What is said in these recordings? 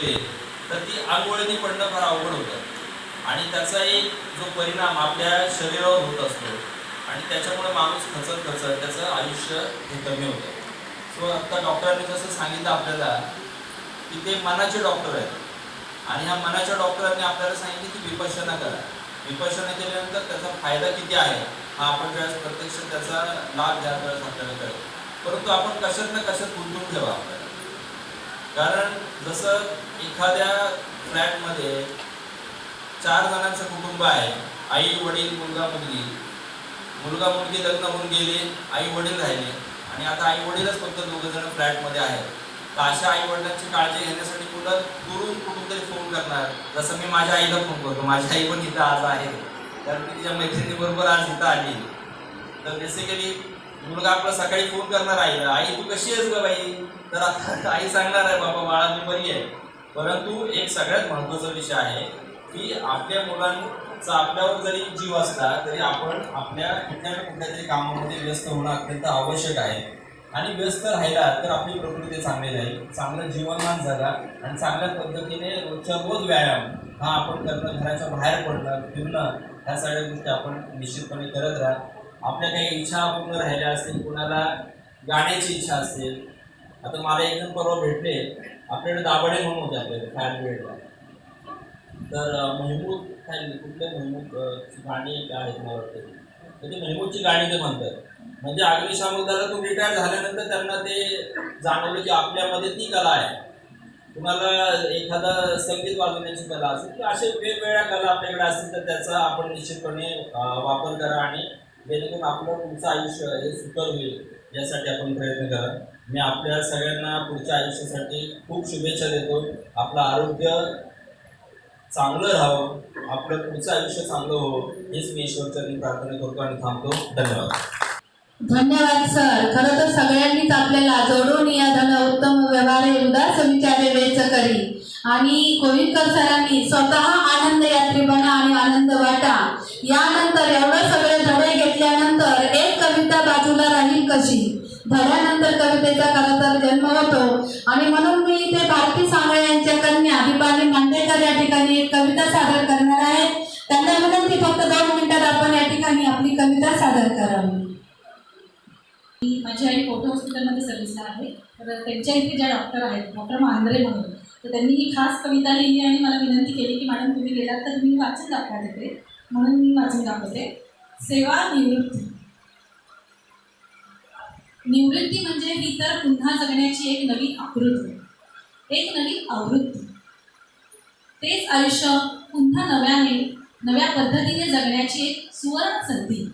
दुखते तर ती आंघोळीने पडणं फार अवघड होतं. आणि त्याचा एक जो परिणाम आपल्या शरीरावर होत असतो आणि त्याच्यामुळे माणूस खचत खचत त्याचं आयुष्य हे कमी होतं. सो आता डॉक्टरांनी जसं सांगितलं आपल्याला की ते मनाचे डॉक्टर आहेत. आणि ह्या मनाच्या डॉक्टरांनी आपल्याला सांगितलं की विपशना करा. विपशना केल्यानंतर त्याचा फायदा किती आहे? हा आपण ज्यावेळेस प्रत्यक्ष त्याचा लाभ घ्या त्यावेळेस आपल्याला कळेल. परंतु आपण कशात ना कशात गुंतून ठेवा आपल्याला कारण जसं एखाद्या फ्लॅटमध्ये चार जणांचं कुटुंब आहे आई वडील मुलगा मुलगी. मुलगा मुलगी लग्न होऊन गेले आई वडील राहिले. आणि आता आई वडीलच फक्त दोघं जण फ्लॅटमध्ये आहेत. तर अशा आई वडिलांची काळजी घेण्यासाठी मुलं दुरून कुठून तरी फोन करणार. जसं मी माझ्या आईला फोन करतो. माझी आई पण इथं आज आहे. कारण मी तिच्या मैत्रिणीबरोबर आज इथं आली. तर बेसिकली मुलगा आपला सकाळी फोन करणार आईला आई तू कशी आहेस ग बाई? तर आता आई सांगणार आहे बाबा बाळा मी बरी आहे. परंतु एक सगळ्यात महत्त्वाचा विषय आहे की आपल्या मुलांचा आपल्यावर जरी जीव असला तरी आपण आपल्या कुठल्या ना कुठल्या तरी कामामध्ये व्यस्त होणं अत्यंत आवश्यक आहे. आणि व्यस्त राहिला तर आपली प्रकृती चांगली राहील. चांगलं जीवनमान झाला आणि चांगल्या पद्धतीने रोजच्या रोज व्यायाम हा आपण करणं घराच्या बाहेर पडणं फिरणं ह्या सगळ्या गोष्टी आपण निश्चितपणे करत राहा आपल्या काही इच्छा पूर्ण राहिल्या असतील कुणाला गाण्याची इच्छा असेल आता मला एकदम परवा भेटले आपल्याकडे दाबडे म्हणून होते आपल्याकडे फायर ब्रिगेडला तर महमूद काय कुठले महमूद गाणी काय आहेत मला वाटतं. तर ती महमूदची गाणी ते म्हणतात. म्हणजे अग्निशामक दलातून रिटायर झाल्यानंतर त्यांना ते जाणवलं की आपल्यामध्ये ती कला आहे. तुम्हाला एखादा संगीत वाजवण्याची कला असेल की असे वेगवेगळ्या कला आपल्याकडे असतील तर त्याचा आपण निश्चितपणे वापर करा आणि जेणेकरून आपलं पुढचं आयुष्य हे सुकर होईल यासाठी आपण प्रयत्न करा. मी आपल्या सगळ्यांना पुढच्या आयुष्यासाठी खूप शुभेच्छा देतो. आपलं आरोग्य चांगलं राहावं आपलं पुढचं आयुष्य चांगलं हो हेच मी ईश्वरचरणी प्रार्थना करतो आणि थांबतो. धन्यवाद. धन्यवाद सर. खरं तर सगळ्यांनीच आपल्याला जोडून या धन उत्तम व्यवहार उदास विचारे वेच करी. आणि कोविडकर सरांनी स्वतः आनंद यात्री बना आणि आनंद वाटा या राहील कशी? धड्यानंतर कवितेचा खरं तर जन्म होतो. आणि म्हणून मी इथे भारती सांगळे यांच्या कन्या दीपाली मांडेकर या ठिकाणी एक कविता सादर करणार आहे. त्यांना विनंती फक्त दोन मिनिटात आपण या ठिकाणी आपली कविता सादर करावी. मी माझी आई फोटो हॉस्पिटलमध्ये सर्व्हिसला आहे. तर त्यांच्या इथे ज्या डॉक्टर आहेत डॉक्टर मांद्रे म्हणून तर त्यांनी ही खास कविता लिहिली आणि मला विनंती केली की मॅडम तुम्ही गेलात तर मी वाचून दाखवा तिथे म्हणून मी वाचून दाखवते. सेवा निवृत्ती. निवृत्ती म्हणजे ही तर पुन्हा जगण्याची एक नवी आकृती एक नवी आवृत्ती. तेच आयुष्य पुन्हा नव्याने नव्या पद्धतीने जगण्याची एक सुवर्ण संधी.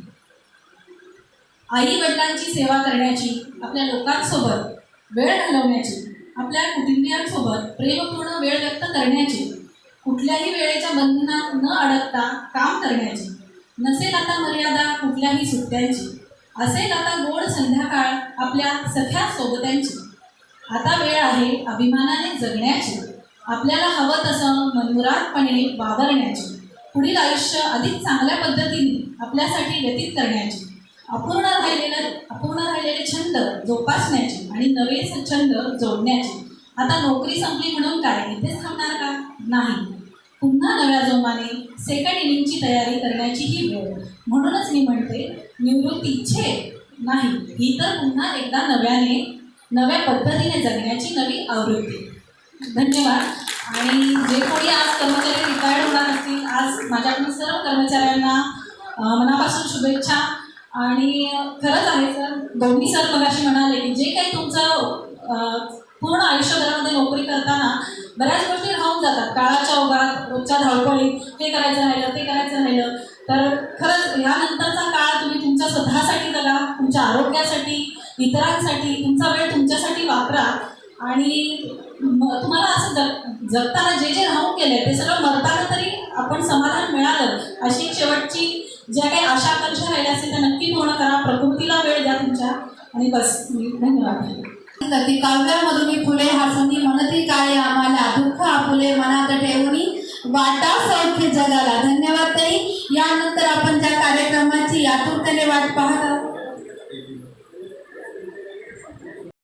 आई वडिलांची सेवा करण्याची आपल्या लोकांसोबत वेळ घालवण्याची आपल्या कुटुंबियांसोबत प्रेमपूर्ण वेळ व्यक्त करण्याची कुठल्याही वेळेच्या बंधनात न अडकता काम करण्याची नसेल आता मर्यादा कुठल्याही सुट्ट्यांची. असेल आता गोड संध्याकाळ आपल्या सख्या सोबत्यांची. आता वेळ आहे अभिमानाने जगण्याची. आपल्याला हवं तसं मनमुरादपणे वावरण्याची. पुढील आयुष्य अधिक चांगल्या पद्धतीने आपल्यासाठी व्यतीत करण्याची. अपूर्ण राहिलेलं अपूर्ण राहिलेले छंद जोपासण्याचे आणि नवे छंद जोडण्याचे. आता नोकरी संपली म्हणून काय इथेच थांबणार का? नाही. पुन्हा नव्या जोमाने सेकंड इनिंगची तयारी करण्याची ही वेळ. म्हणूनच मी म्हणते निवृत्ती इच्छे नाही ही तर पुन्हा एकदा नव्याने नव्या पद्धतीने जगण्याची नवी आवृत्ती. धन्यवाद. आणि जे कोणी आज कर्मचारी रिटायर्ड होणार असतील आज माझ्याकडून सर्व कर्मचाऱ्यांना मनापासून शुभेच्छा. आणि खरंच आहे सर दोन्ही सर मगाशी म्हणाले की जे काही तुमचं पूर्ण आयुष्यभरामध्ये नोकरी करताना बऱ्याच गोष्टी राहून जातात. काळाच्या ओघात रोजच्या धावपळीत हे करायचं राहिलं ते करायचं राहिलं. तर इतरांसाठी तुमचा वेळ तुमच्यासाठी वापरा. आणि तुम्हाला असं जग जगताना जे जे राहून गेले ते सगळं मरताना तरी आपण समाधान मिळालं. अशी शेवटची ज्या काही आशा आकांक्षा राहिल्या असतील त्या नक्की पूर्ण करा. प्रकृतीला वेळ द्या तुमच्या. आणि बस मी धन्यवाद. कधी काव्यामधून फुले हसुनी म्हणती काय आम्हाला? दुःख आपुले मनात ठेवणी वाटा सौख्य जगाला. धन्यवाद ताई. यानंतर आपण ज्या कार्यक्रमाची आतुरतेने वाट पाहत आहोत.